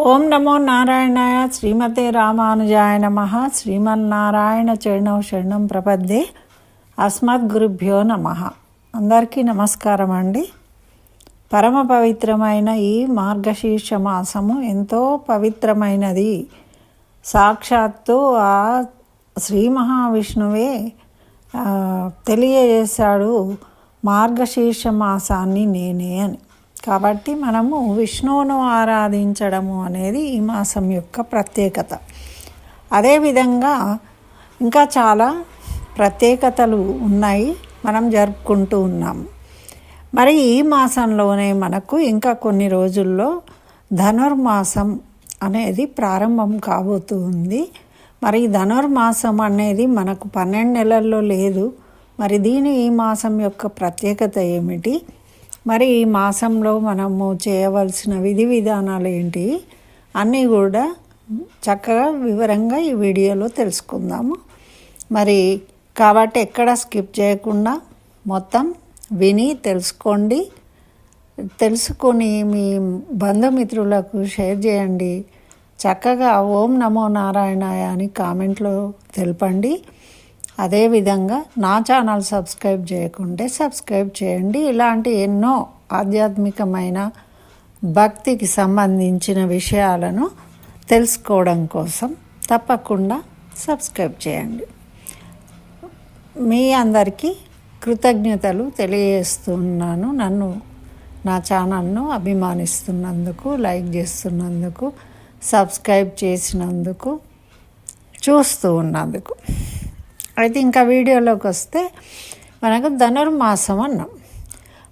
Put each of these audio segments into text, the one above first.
ఓం నమో నారాయణాయ శ్రీమతే రామానుజాయ నమ. శ్రీమన్నారాయణ చరణం శరణం ప్రపద్దే. అస్మద్ గురుభ్యో నమ. అందరికీ నమస్కారం అండి. పరమ పవిత్రమైన ఈ మార్గశీర్ష మాసము ఎంతో పవిత్రమైనది. సాక్షాత్తు ఆ శ్రీ మహావిష్ణువే తెలియజేశాడు మార్గశీర్ష మాసాన్ని నేనే అని. కాబట్టి మనము విష్ణువును ఆరాధించడము అనేది ఈ మాసం యొక్క ప్రత్యేకత. అదేవిధంగా ఇంకా చాలా ప్రత్యేకతలు ఉన్నాయి మనం జరుపుకుంటూ ఉన్నాము మరి ఈ మాసంలోనే మనకు ఇంకా కొన్ని రోజుల్లో ధనుర్మాసం అనేది ప్రారంభం కాబోతుంది మరి ధనుర్మాసం అనేది మనకు పన్నెండు నెలల్లో లేదు. మరి దీని ఈ మాసం యొక్క ప్రత్యేకత ఏమిటి? మరి ఈ మాసంలో మనము చేయవలసిన విధి విధానాలు ఏంటి? అన్నీ కూడా చక్కగా వివరంగా ఈ వీడియోలో తెలుసుకుందాము. మరి కాబట్టి ఎక్కడ స్కిప్ చేయకుండా మొత్తం విని తెలుసుకోండి. తెలుసుకొని మీ బంధుమిత్రులకు షేర్ చేయండి. చక్కగా ఓం నమో నారాయణాయ అని కామెంట్లో తెలపండి. అదేవిధంగా నా ఛానల్ సబ్స్క్రైబ్ చేయకుంటే సబ్స్క్రైబ్ చేయండి. ఇలాంటి ఎన్నో ఆధ్యాత్మికమైన భక్తికి సంబంధించిన విషయాలను తెలుసుకోవడం కోసం తప్పకుండా సబ్స్క్రైబ్ చేయండి. మీ అందరికీ కృతజ్ఞతలు తెలియజేస్తున్నాను. నన్ను నా ఛానల్ను అభిమానిస్తున్నందుకు లైక్ చేస్తున్నందుకు సబ్స్క్రైబ్ చేసినందుకు చూస్తూ ఉన్నందుకు. అయితే ఇంకా వీడియోలోకి వస్తే మనకు ధనుర్మాసం అన్నాం.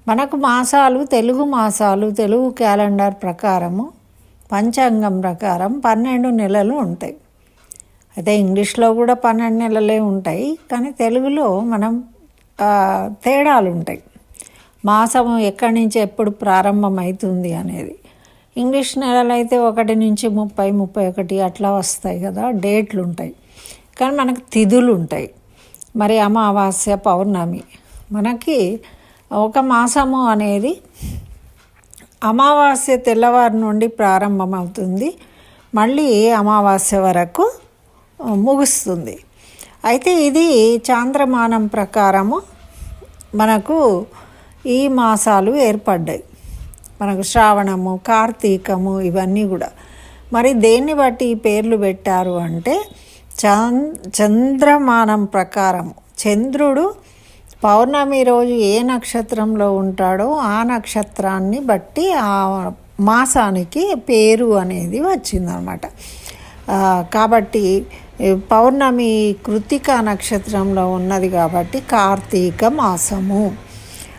మనకు మాసాలు తెలుగు మాసాలు తెలుగు క్యాలెండర్ ప్రకారము పంచాంగం ప్రకారం పన్నెండు నెలలు ఉంటాయి. అయితే ఇంగ్లీష్లో కూడా పన్నెండు నెలలే ఉంటాయి. కానీ తెలుగులో మనం తేడాలు ఉంటాయి. మాసము ఎక్కడి నుంచి ఎప్పుడు ప్రారంభమవుతుంది అనేది. ఇంగ్లీష్ నెలలు అయితే ఒకటి నుంచి ముప్పై ముప్పై ఒకటి అట్లా వస్తాయి కదా డేట్లు ఉంటాయి. కానీ మనకు తిథులు ఉంటాయి. మరి అమావాస్య పౌర్ణమి. మనకి ఒక మాసము అనేది అమావాస్య తెల్లవారి నుండి ప్రారంభమవుతుంది. మళ్ళీ అమావాస్య వరకు ముగుస్తుంది. అయితే ఇది చాంద్రమానం ప్రకారము మనకు ఈ మాసాలు ఏర్పడ్డాయి. మనకు శ్రావణము కార్తీకము ఇవన్నీ కూడా. మరి దేన్ని బట్టి ఈ పేర్లు పెట్టారు అంటే చంద్రమానం ప్రకారం చంద్రుడు పౌర్ణమి రోజు ఏ నక్షత్రంలో ఉంటాడో ఆ నక్షత్రాన్ని బట్టి ఆ మాసానికి పేరు అనేది వచ్చిందనమాట కాబట్టి పౌర్ణమి కృతిక నక్షత్రంలో ఉన్నది కాబట్టి కార్తీక మాసము.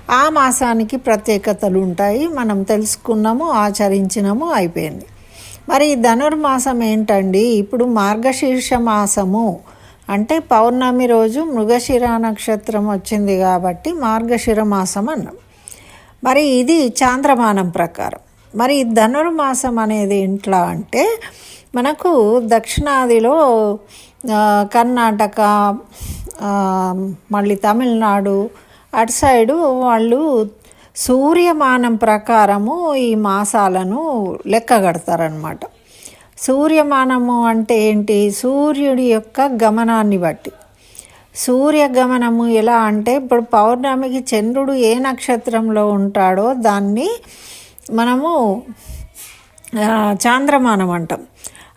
ఆ మాసానికి ప్రత్యేకతలు ఉంటాయి. మనం తెలుసుకున్నాము ఆచరించినాము అయిపోయింది. మరి ధనుర్మాసం ఏంటండి? ఇప్పుడు మార్గశీర్ష మాసము. అంటే పౌర్ణమి రోజు మృగశిర నక్షత్రం వచ్చింది కాబట్టి మార్గశిర మాసం అన్నాం. మరి ఇది చాంద్రమానం ప్రకారం. మరి ధనుర్మాసం అనేది ఇంట్లో అంటే మనకు దక్షిణాదిలో కర్ణాటక మళ్ళీ తమిళనాడు అటు సైడు వాళ్ళు సూర్యమానం ప్రకారము ఈ మాసాలను లెక్క కడతారనమాట సూర్యమానము అంటే ఏంటి? సూర్యుడి యొక్క గమనాన్ని బట్టి. సూర్యగమనము ఎలా అంటే ఇప్పుడు పౌర్ణమికి చంద్రుడు ఏ నక్షత్రంలో ఉంటాడో దాన్ని మనము చాంద్రమానం అంటాం.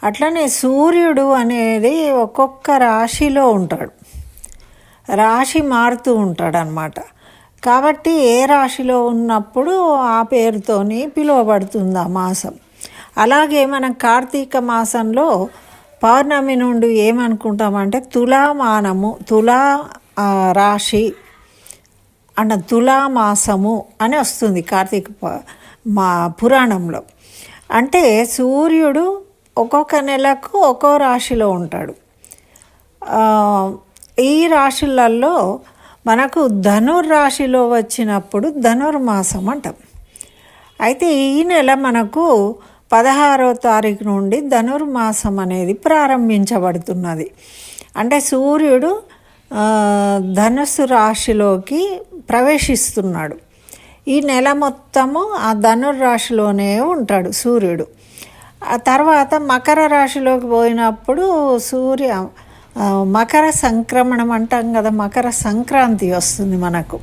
అట్లనే సూర్యుడు అనేది ఒక్కొక్క రాశిలో ఉంటాడు. రాశి మారుతూ ఉంటాడనమాట కాబట్టి ఏ రాశిలో ఉన్నప్పుడు ఆ పేరుతోని పిలువబడుతుంది ఆ మాసం. అలాగే మనం కార్తీక మాసంలో పౌర్ణమి నుండి ఏమనుకుంటామంటే తులామానము తులా రాశి అన్న తులామాసము అని వస్తుంది కార్తీక మా పురాణంలో. అంటే సూర్యుడు ఒక్కొక్క నెలకు ఒక్కో రాశిలో ఉంటాడు. ఈ రాశులలో మనకు ధనుర్రాశిలో వచ్చినప్పుడు ధనుర్మాసం అంటాం. అయితే ఈ నెల మనకు పదహారో తారీఖు నుండి ధనుర్మాసం అనేది ప్రారంభించబడుతున్నది. అంటే సూర్యుడు ధనుసు ధనుస్సు రాశిలోకి ప్రవేశిస్తున్నాడు. ఈ నెల మొత్తము ఆ ధనుర్రాశిలోనే ఉంటాడు సూర్యుడు. ఆ తర్వాత మకర రాశిలోకి పోయినప్పుడు సూర్య మకర సంక్రమణం అంటాం కదా మకర సంక్రాంతి వస్తుంది మనకు.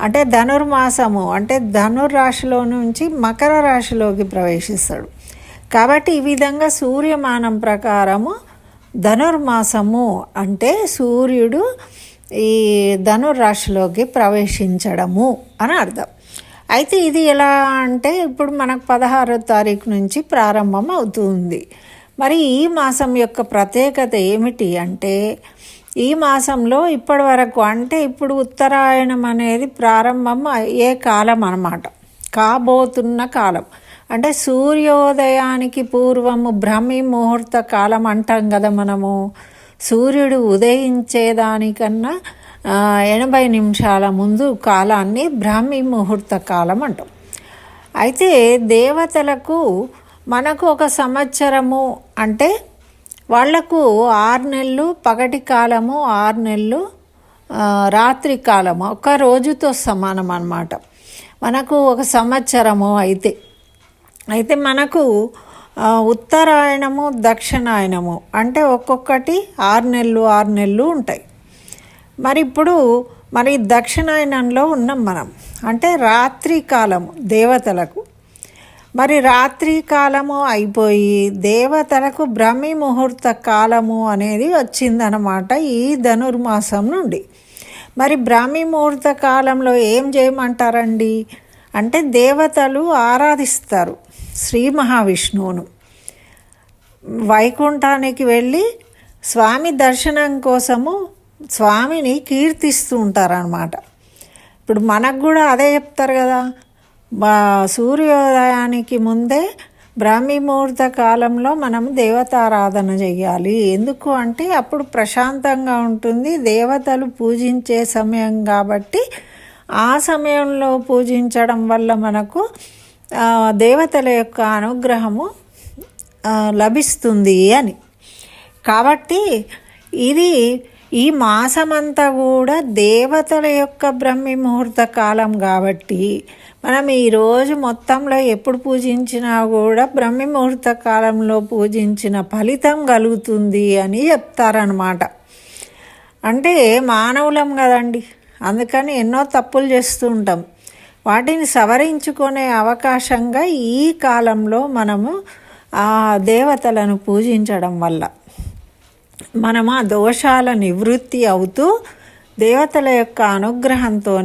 అంటే ధనుర్మాసము అంటే ధనుర్రాశిలో నుంచి మకర రాశిలోకి ప్రవేశిస్తాడు. కాబట్టి ఈ విధంగా సూర్యమానం ప్రకారము ధనుర్మాసము అంటే సూర్యుడు ఈ ధనుర్రాశిలోకి ప్రవేశించడము అని అర్థం. అయితే ఇది ఎలా అంటే ఇప్పుడు మనకు పదహారో తారీఖు నుంచి ప్రారంభం అవుతుంది. మరి ఈ మాసం యొక్క ప్రత్యేకత ఏమిటి అంటే ఈ మాసంలో ఇప్పటి వరకు అంటే ఇప్పుడు ఉత్తరాయణం అనేది ప్రారంభం అయ్యే కాలం అన్నమాట. కాబోతున్న కాలం. అంటే సూర్యోదయానికి పూర్వము బ్రహ్మి ముహూర్త కాలం అంటాం కదా మనము. సూర్యుడు ఉదయించేదానికన్నా ఎనభై నిమిషాల ముందు కాలాన్ని బ్రాహ్మి ముహూర్త కాలం అంటాం. అయితే దేవతలకు మనకు ఒక సంవత్సరము అంటే వాళ్ళకు ఆరు నెలలు పగటి కాలము ఆరు నెలలు రాత్రి కాలము ఒక రోజుతో సమానం అన్నమాట. మనకు ఒక సంవత్సరము అయితే. అయితే మనకు ఉత్తరాయణము దక్షిణాయనము అంటే ఒక్కొక్కటి ఆరు నెలలు ఆరు నెలలు ఉంటాయి. మరి ఇప్పుడు మరి దక్షిణాయనంలో ఉన్నాం మనం. అంటే రాత్రి కాలము దేవతలకు మరి రాత్రి కాలము అయిపోయి దేవతలకు బ్రహ్మి ముహూర్త కాలము అనేది వచ్చిందనమాట ఈ ధనుర్మాసం నుండి. మరి బ్రహ్మి ముహూర్త కాలంలో ఏం చేయమంటారండి? అంటే దేవతలు ఆరాధిస్తారు శ్రీ మహావిష్ణువును. వైకుంఠానికి వెళ్ళి స్వామి దర్శనం కోసము స్వామిని కీర్తిస్తూ ఉంటారనమాట ఇప్పుడు మనకు కూడా అదే చెప్తారు కదా మా సూర్యోదయానికి ముందే బ్రాహ్మీ ముహూర్త కాలంలో మనం దేవతారాధన చేయాలి ఎందుకు అంటే అప్పుడు ప్రశాంతంగా ఉంటుంది. దేవతలు పూజించే సమయం కాబట్టి ఆ సమయంలో పూజించడం వల్ల మనకు దేవతల యొక్క అనుగ్రహము లభిస్తుంది అని. కాబట్టి ఇది ఈ మాసమంతా కూడా దేవతల యొక్క బ్రహ్మి ముహూర్త కాలం కాబట్టి మనం ఈరోజు మొత్తంలో ఎప్పుడు పూజించినా కూడా బ్రహ్మి ముహూర్త కాలంలో పూజించిన ఫలితం కలుగుతుంది అని చెప్తారనమాట అంటే మానవులం కదండి. అందుకని ఎన్నో తప్పులు చేస్తూ ఉంటాం. వాటిని సవరించుకునే అవకాశంగా ఈ కాలంలో మనము ఆ దేవతలను పూజించడం వల్ల. మనం ఆ దోషాల నివృత్తి అవుతూ దేవతల యొక్క అనుగ్రహంతో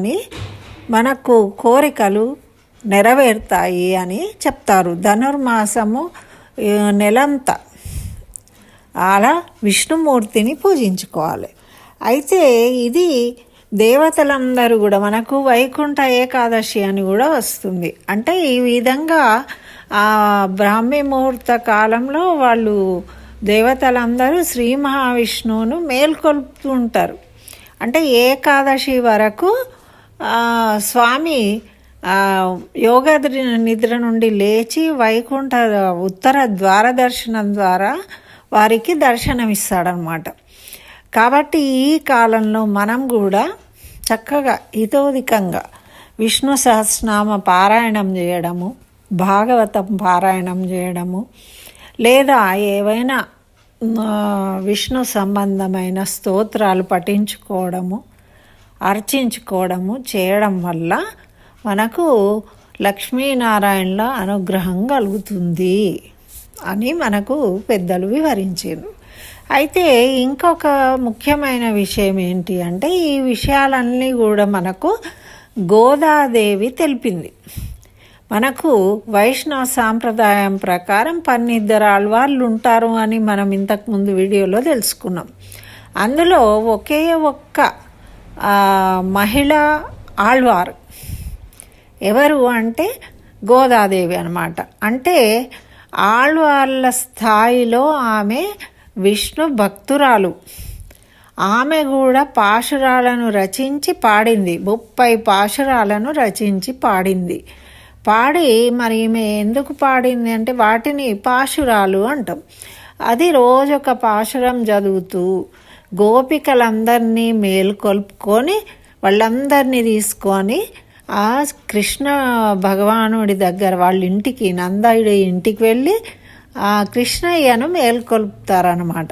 మనకు కోరికలు నెరవేరుతాయి అని చెప్తారు. ధనుర్మాసము నెలంతా అలా విష్ణుమూర్తిని పూజించుకోవాలి. అయితే ఇది దేవతలందరూ కూడా మనకు వైకుంఠ ఏకాదశి అని కూడా వస్తుంది. అంటే ఈ విధంగా ఆ బ్రాహ్మీ ముహూర్త కాలంలో వాళ్ళు దేవతలందరూ శ్రీ మహావిష్ణువును మేల్కొల్పుతూ ఉంటారు అంటే ఏకాదశి వరకు స్వామి ఆ, యోగ నిద్ర నుండి లేచి వైకుంఠ ఉత్తర ద్వార దర్శనం ద్వారా వారికి దర్శనమిస్తాడనమాట. కాబట్టి ఈ కాలంలో మనం కూడా చక్కగా హితోధికంగా విష్ణు సహస్రనామ పారాయణం చేయడము భాగవతం పారాయణం చేయడము లేదా ఏవైనా విష్ణు సంబంధమైన స్తోత్రాలు పఠించుకోవడము అర్చించుకోవడము చేయడం వల్ల మనకు లక్ష్మీనారాయణల అనుగ్రహం కలుగుతుంది అని మనకు పెద్దలు వివరించారు. అయితే ఇంకొక ముఖ్యమైన విషయం ఏంటి అంటే ఈ విషయాలన్నీ కూడా మనకు గోదాదేవి తెలిపింది. మనకు వైష్ణవ సాంప్రదాయం ప్రకారం పన్నిద్దరు ఆళ్వార్లు ఉంటారు అని మనం ఇంతకుముందు వీడియోలో తెలుసుకున్నాం. అందులో ఒకే ఒక్క మహిళ ఆళ్వారు. ఎవరు అంటే గోదాదేవి అనమాట అంటే ఆళ్వార్ల స్థాయిలో ఆమె విష్ణు భక్తురాలు. ఆమె కూడా పాశురాలను రచించి పాడింది. ముప్పై పాశురాలను రచించి పాడింది. పాడి మరి ఈమె ఎందుకు పాడింది అంటే వాటిని పాశురాలు అంటాం. అది రోజు ఒక పాశురం చదువుతూ గోపికలందరినీ మేల్కొల్పుకొని వాళ్ళందరినీ తీసుకొని ఆ కృష్ణ భగవానుడి దగ్గర వాళ్ళ ఇంటికి నందాయుడి ఇంటికి వెళ్ళి ఆ కృష్ణయ్యను మేల్కొల్పుతారనమాట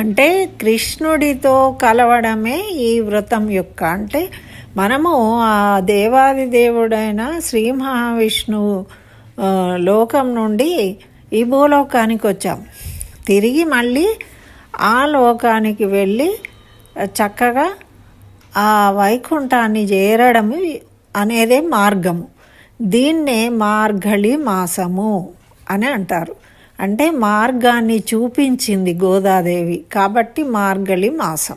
అంటే కృష్ణుడితో కలవడమే ఈ వ్రతం యొక్క అంటే మనము ఆ దేవాది దేవుడైన శ్రీ మహావిష్ణువు లోకం నుండి ఈ భూలోకానికి వచ్చాం. తిరిగి మళ్ళీ ఆ లోకానికి వెళ్ళి చక్కగా ఆ వైకుంఠాన్ని చేరడం అనేదే మార్గము. దీన్నే మార్గళి మాసము అని అంటారు. అంటే మార్గాన్ని చూపించింది గోదాదేవి. కాబట్టి మార్గళి మాసం.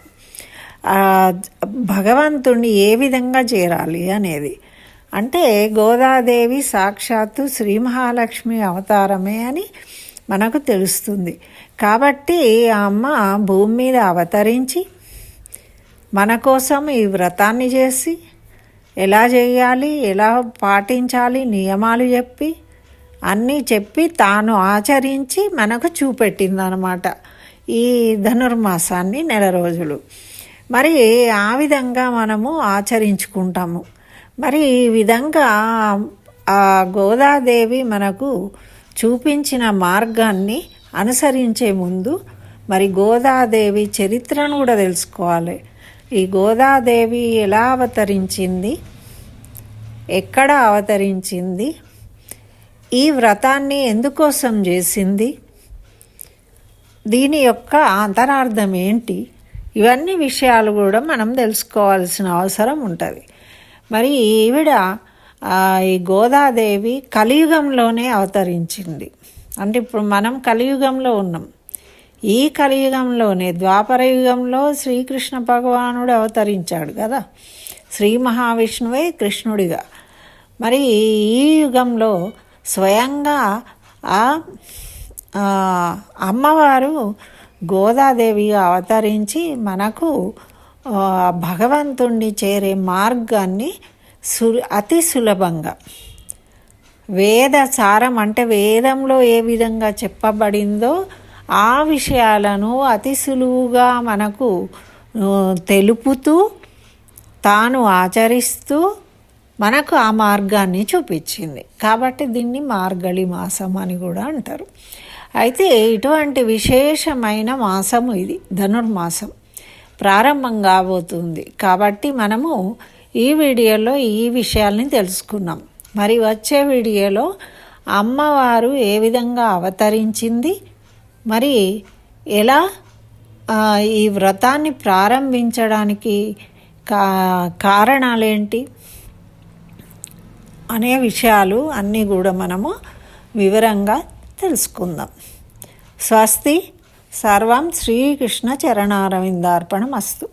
భగవంతుణ్ణి ఏ విధంగా చేరాలి అనేది. అంటే గోదాదేవి సాక్షాత్తు శ్రీ మహాలక్ష్మి అవతారమే అని మనకు తెలుస్తుంది. కాబట్టి ఆ అమ్మ భూమి మీద అవతరించి మన కోసం ఈ వ్రతాన్ని చేసి ఎలా చేయాలి ఎలా పాటించాలి నియమాలు చెప్పి అన్నీ చెప్పి తాను ఆచరించి మనకు చూపెట్టిందనమాట ఈ ధనుర్మాసాన్ని నెల రోజులు. మరి ఆ విధంగా మనము ఆచరించుకుంటాము. మరి ఈ విధంగా ఆ గోదాదేవి మనకు చూపించిన మార్గాన్ని అనుసరించే ముందు మరి గోదాదేవి చరిత్రను కూడా తెలుసుకోవాలి. ఈ గోదాదేవి ఎలా అవతరించింది? ఎక్కడ అవతరించింది? ఈ వ్రతాన్ని ఎందుకోసం చేసింది? దీని యొక్క అంతరార్థం ఏంటి? ఇవన్నీ విషయాలు కూడా మనం తెలుసుకోవాల్సిన అవసరం ఉంటుంది. మరి ఈవిడ ఈ గోదాదేవి కలియుగంలోనే అవతరించింది. అంటే ఇప్పుడు మనం కలియుగంలో ఉన్నాం. ఈ కలియుగంలోనే ద్వాపర యుగంలో శ్రీకృష్ణ భగవానుడు అవతరించాడు కదా. శ్రీ మహావిష్ణువే కృష్ణుడిగా. మరి ఈ యుగంలో స్వయంగా ఆ, అమ్మవారు గోదాదేవిగా అవతరించి మనకు భగవంతుణ్ణి చేరే మార్గాన్ని సు అతి సులభంగా. వేద సారం అంటే వేదంలో ఏ విధంగా చెప్పబడిందో ఆ విషయాలను అతి సులువుగా మనకు తెలుపుతూ తాను ఆచరిస్తూ మనకు ఆ మార్గాన్ని చూపించింది. కాబట్టి దీన్ని మార్గళి మాసం అని కూడా అంటారు. అయితే ఇటువంటి విశేషమైన మాసము ఇది ధనుర్మాసం. ప్రారంభం కాబోతుంది. కాబట్టి మనము ఈ వీడియోలో ఈ విషయాల్ని తెలుసుకున్నాం. మరి వచ్చే వీడియోలో అమ్మవారు ఏ విధంగా అవతరించింది మరి ఎలా ఈ వ్రతాన్ని ప్రారంభించడానికి కా కారణాలేంటి అనే విషయాలు అన్నీ కూడా మనము వివరంగా తెలుసుకుందాం. స్వస్తి. సర్వం శ్రీకృష్ణ చరణారవిందార్పణమస్తు